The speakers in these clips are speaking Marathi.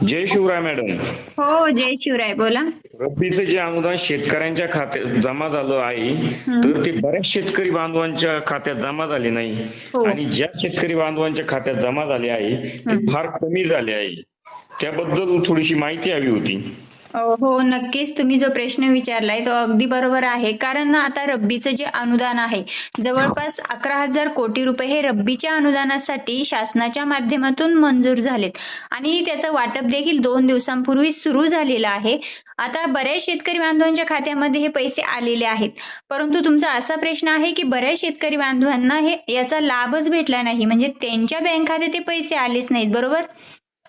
जय शिवराय मॅडम. हो जय शिवराय बोला. रब्बीचं जे अनुदान शेतकऱ्यांच्या खात्यात जमा झालं आहे तर ते बऱ्याच शेतकरी बांधवांच्या खात्यात जमा झाले नाही. हो. आणि ज्या शेतकरी बांधवांच्या खात्यात जमा झाले आहे ते फार कमी झाले आहे. त्याबद्दल थोडीशी माहिती हवी होती. हो नक्कीच. तुम्ही जो प्रश्न विचारलाय तो अगदी बरोबर आहे. कारण आता रब्बीचं जे अनुदान आहे जवळपास अकरा हजार कोटी रुपये हे रब्बीच्या अनुदानासाठी शासनाच्या माध्यमातून मंजूर झालेत. आणि त्याचं वाटप देखील दोन दिवसांपूर्वी सुरू झालेलं आहे. आता बऱ्याच शेतकरी बांधवांच्या खात्यामध्ये हे पैसे आलेले आहेत. परंतु तुमचा असा प्रश्न आहे की बऱ्याच शेतकरी बांधवांना हे याचा लाभच भेटला नाही. म्हणजे त्यांच्या बँक खात्यात ते पैसे आलेच नाहीत. बरोबर?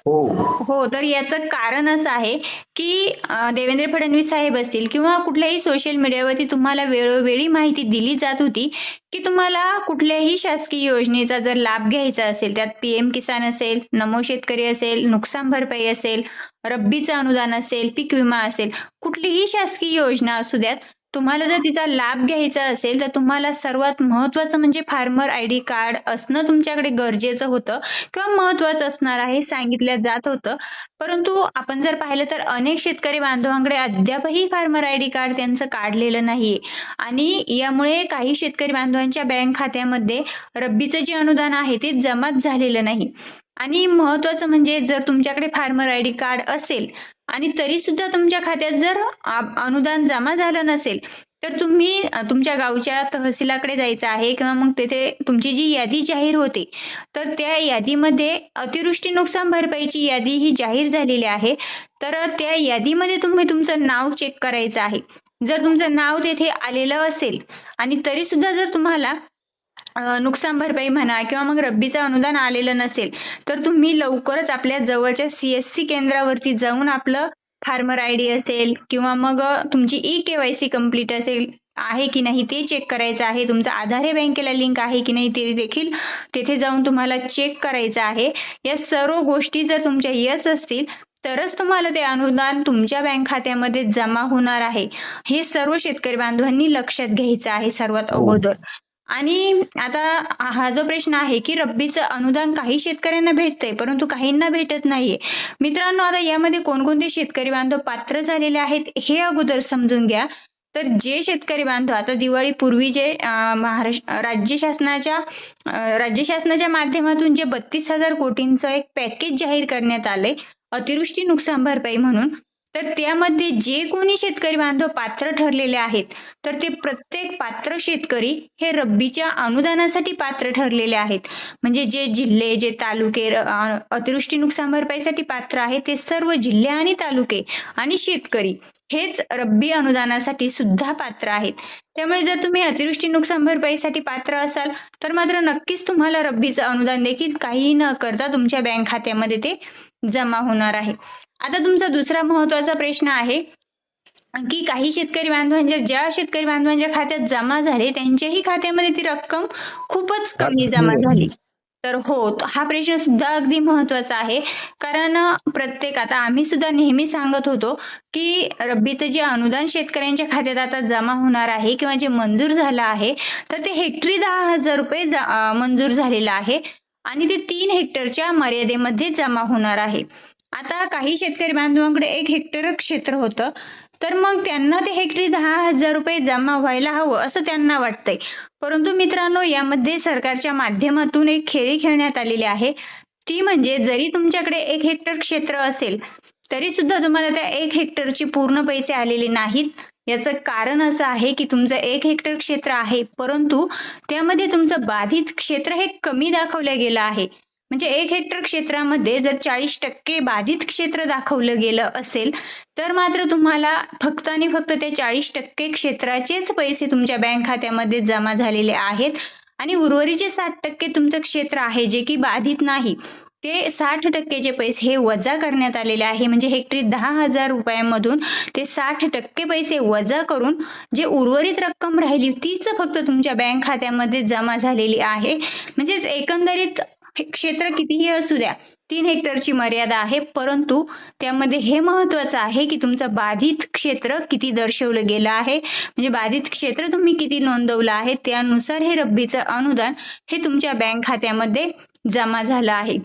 हो. हो. तर याचं कारण असं आहे की देवेंद्र फडणवीस साहेब असतील किंवा कुठल्याही सोशल मीडियावरती तुम्हाला वेळोवेळी माहिती दिली जात होती की तुम्हाला कुठल्याही शासकीय योजनेचा जर लाभ घ्यायचा असेल त्यात पीएम किसान असेल नमो शेतकरी असेल नुकसान भरपाई असेल रब्बीचं अनुदान असेल पीक विमा असेल कुठलीही शासकीय योजना असू द्यात तुम्हाला जर तिचा लाभ घ्यायचा असेल तर तुम्हाला सर्वात महत्वाचं म्हणजे फार्मर आय डी कार्ड असणं तुमच्याकडे गरजेचं होतं किंवा महत्वाचं असणार आहे सांगितलं जात होतं. परंतु आपण जर पाहिलं तर अनेक शेतकरी बांधवांकडे अद्यापही फार्मर आय डी कार्ड त्यांचं काढलेलं नाहीये. आणि यामुळे काही शेतकरी बांधवांच्या बँक खात्यामध्ये रब्बीचं जे अनुदान आहे ते जमाच झालेलं नाही. आणि महत्वाचं म्हणजे जर तुमच्याकडे फार्मर आय डी कार्ड असेल आणि तरी सुद्धा तुमच्या खात्यात जर अनुदान जमा झालं नसेल तर तुम्ही तुमच्या गावच्या तहसीलाकडे जायचं आहे किंवा मग तेथे तुमची जी यादी जाहीर होते तर त्या यादीमध्ये अतिवृष्टी नुकसान भरपाईची यादी ही जाहीर झालेली आहे. तर त्या यादीमध्ये तुम्ही तुमचं नाव चेक करायचं आहे. जर तुमचं नाव तेथे आलेलं असेल आणि तरी सुद्धा जर तुम्हाला नुकसान भरपाई म्हणा किंवा मग रब्बीचं अनुदान आलेलं नसेल तर तुम्ही लवकरच आपल्या जवळच्या सीएससी केंद्रावरती जाऊन आपलं फार्मर आय डी असेल किंवा मग तुमची ई केवायसी कंप्लीट असेल आहे की नाही ते चेक करायचं आहे. तुमचं आधार हे बँकेला लिंक आहे की नाही ते देखील तेथे जाऊन तुम्हाला चेक करायचं आहे. या सर्व गोष्टी जर तुमच्या यस असतील तरच तुम्हाला ते अनुदान तुमच्या बँक खात्यामध्ये जमा होणार आहे. हे सर्व शेतकरी बांधवांनी लक्षात घ्यायचं आहे सर्वात हो. अगोदर. आणि आता हा जो प्रश्न आहे की रब्बीचं अनुदान काही शेतकऱ्यांना भेटतंय परंतु काहींना भेटत नाहीये. मित्रांनो आता यामध्ये कोणकोणते शेतकरी बांधव पात्र झालेले आहेत हे अगोदर समजून घ्या. तर जे शेतकरी बांधव आता दिवाळीपूर्वी जे महाराष्ट्र राज्य शासनाच्या राज्य शासनाच्या माध्यमातून जे बत्तीस हजार कोटींचं एक पॅकेज जाहीर करण्यात आलंय अतिवृष्टी नुकसान भरपाई म्हणून तर त्यामध्ये जे कोणी शेतकरी बांधव पात्र ठरलेले आहेत तर ते प्रत्येक पात्र शेतकरी हे रब्बीच्या अनुदानासाठी पात्र ठरलेले आहेत. म्हणजे जे जिल्हे जे तालुके अतिवृष्टी नुकसान भरपाईसाठी पात्र आहेत ते सर्व जिल्हे आणि तालुके आणि शेतकरी हेच रब्बी अनुदानासाठी सुद्धा पात्र आहेत. त्यामुळे जर तुम्ही अतिवृष्टी नुकसान भरपाईसाठी पात्र असाल तर मात्र नक्कीच तुम्हाला रब्बीचं अनुदान देखील काही न करता तुमच्या बँक खात्यामध्ये ते जमा होणार आहे. आता तुमचा दुसरा महत्त्वाचा प्रश्न आहे की काही शेतकरी बांधवांच्या ज्या शेतकरी बांधवांच्या खात्यात जमा झाले त्यांच्याही खात्यामध्ये ती रक्कम खूपच कमी जमा झाली. तर हो हा प्रश्न सुद्धा अगदी महत्त्वाचा आहे. कारण प्रत्येक आता आम्ही सुद्धा नेहमी सांगत होतो की रब्बीचं जे अनुदान शेतकऱ्यांच्या खात्यात आता जमा होणार आहे किंवा जे मंजूर झालं आहे तर ते हेक्टरी दहा हजार रुपये मंजूर झालेलं आहे आणि ते तीन हेक्टरच्या मर्यादेमध्ये जमा होणार आहे. आता काही शेतकरी बांधवांकडे एक हेक्टर क्षेत्र होतं. तर मग त्यांना ते हेक्टरी दहा हजार रुपये जमा व्हायला हवं असं त्यांना वाटतंय. परंतु मित्रांनो यामध्ये सरकारच्या माध्यमातून एक खेळी खेळण्यात आलेली आहे. ती म्हणजे जरी तुमच्याकडे एक हेक्टर क्षेत्र असेल तरी सुद्धा तुम्हाला त्या एक हेक्टरची पूर्ण पैसे आलेले नाहीत. याचं कारण असं आहे की तुमचं एक हेक्टर क्षेत्र आहे परंतु त्यामध्ये तुमचं बाधित क्षेत्र हे कमी दाखवलं गेलं आहे. म्हणजे एक हेक्टर क्षेत्रामध्ये जर चाळीस टक्के बाधित क्षेत्र दाखवलं गेलं असेल तर मात्र तुम्हाला फक्त आणि फक्त त्या चाळीस टक्के क्षेत्राचेच पैसे तुमच्या बँक खात्यामध्ये जमा झालेले आहेत. आणि उर्वरितचे साठ टक्के तुमचं क्षेत्र आहे जे की बाधित नाही. ते साठ टक्केचे पैसे हे वजा करण्यात आलेले आहे. म्हणजे हेक्टरी दहा हजार रुपयांमधून ते साठ टक्के पैसे वजा करून जे उर्वरित रक्कम राहिली तीच फक्त तुमच्या बँक खात्यामध्ये जमा झालेली आहे. म्हणजेच एकंदरीत क्षेत्र कितीही असू द्या तीन हेक्टरची मर्यादा आहे परंतु त्यामध्ये हे महत्वाचं आहे की तुमचं बाधित क्षेत्र किती दर्शवलं गेलं आहे. म्हणजे बाधित क्षेत्र तुम्ही किती नोंदवलं आहे त्यानुसार हे रब्बीचं अनुदान हे तुमच्या बँक खात्यामध्ये जमा झालं आहे.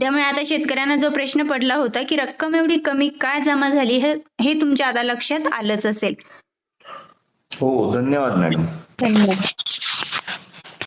त्यामुळे आता शेतकऱ्यांना जो प्रश्न पडला होता की रक्कम एवढी कमी काय जमा झाली हे हे तुमच्या आता लक्षात आलंच असेल. हो धन्यवाद मॅडम. धन्यवाद.